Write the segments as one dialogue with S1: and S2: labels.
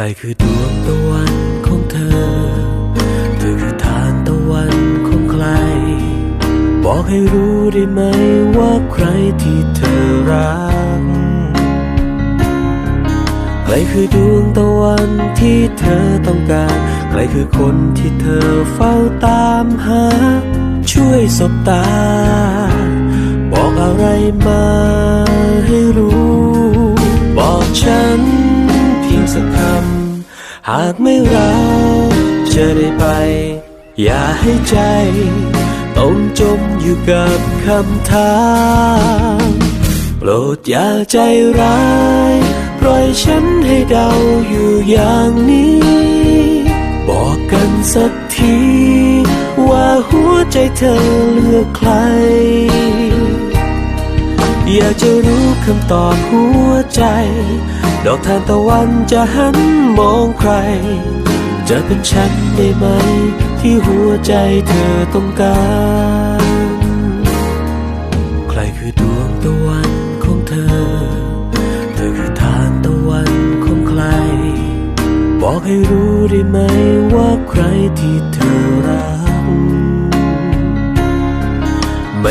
S1: รคือดวงตะวันของเธอ เธอคือทานตะวันของใคร บอกให้รู้ได้ไหมว่าใครที่เธอรัก ใครคือดวงตะวันที่เธอต้องการ ใครคือคนที่เธอเฝ้าตามหา ช่วยสบตา บอกอะไรมาให้รู้ บอกฉันเพียงสักคำ หากไม่รักจะได้ไป อย่าให้ใจ ต้องจมอยู่กับคำถามโปรดอย่าใจร้าย ปล่อยฉันให้เดาอยู่อย่างนี้ บอกกันสักที ว่าหัวใจเธอเลือกใคร อยากจะรู้คำตอบหัวใจ ดอกทานตะวันจะหันมองใคร จะเป็นฉันได้ไหม ที่หัวใจเธอต้องการ ใครคือดวงตะวันของเธอ เธอคือทานตะวันของใคร บอกให้รู้ได้ไหมว่าใครที่เธอ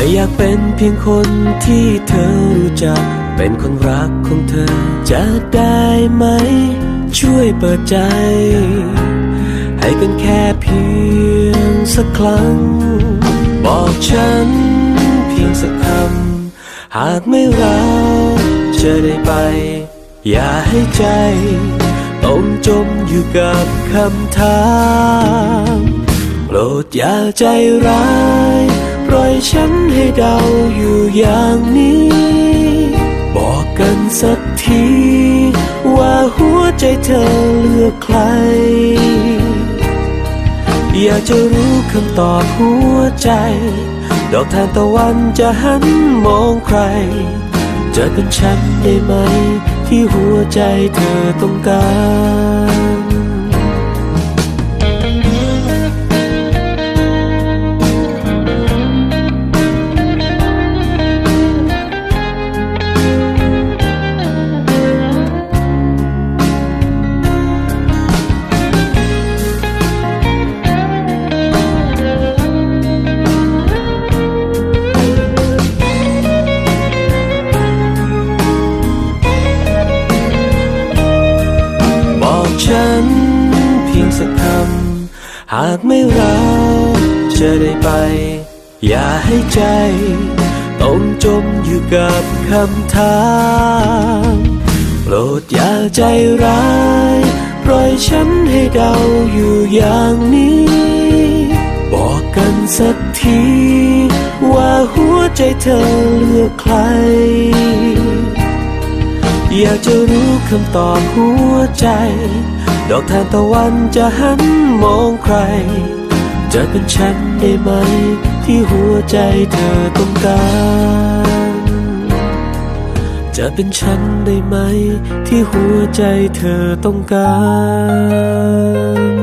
S1: ไม่อยากเป็นเพียงคนที่เธอรู้จัก เป็นคนรักของเธอจะได้ไหม ช่วยเปิดใจ ให้กันแค่เพียงสักครั้ง บอกฉันเพียงสักคำ หากไม่รักจะได้ไป อย่าให้ใจต้องจมอยู่กับคำถามโปรดอย่าใจร้าย ปล่อยฉันให้เดาอยู่อย่างนี้ บอกกันสักที ว่าหัวใจเธอเลือกใคร อยากจะรู้คำตอบหัวใจ ดอกทานตะวันจะหันมองใคร จะเป็นฉันได้ไหม ที่หัวใจเธอต้องการ หากไม่รักจะได้ไป อย่าให้ใจ ต้องจมอยู่กับคำถามโปรดอย่าใจร้ายปล่อยฉันให้เดาอยู่อย่างนี้ บอกกันสักที ว่าหัวใจเธอเลือกใคร อยากจะรู้คำตอบหัวใจ ดอกทานตะวันจะหันมองใคร จะเป็นฉันได้ไหม ที่หัวใจเธอต้องการ จะเป็นฉันได้ไหม ที่หัวใจเธอต้องการ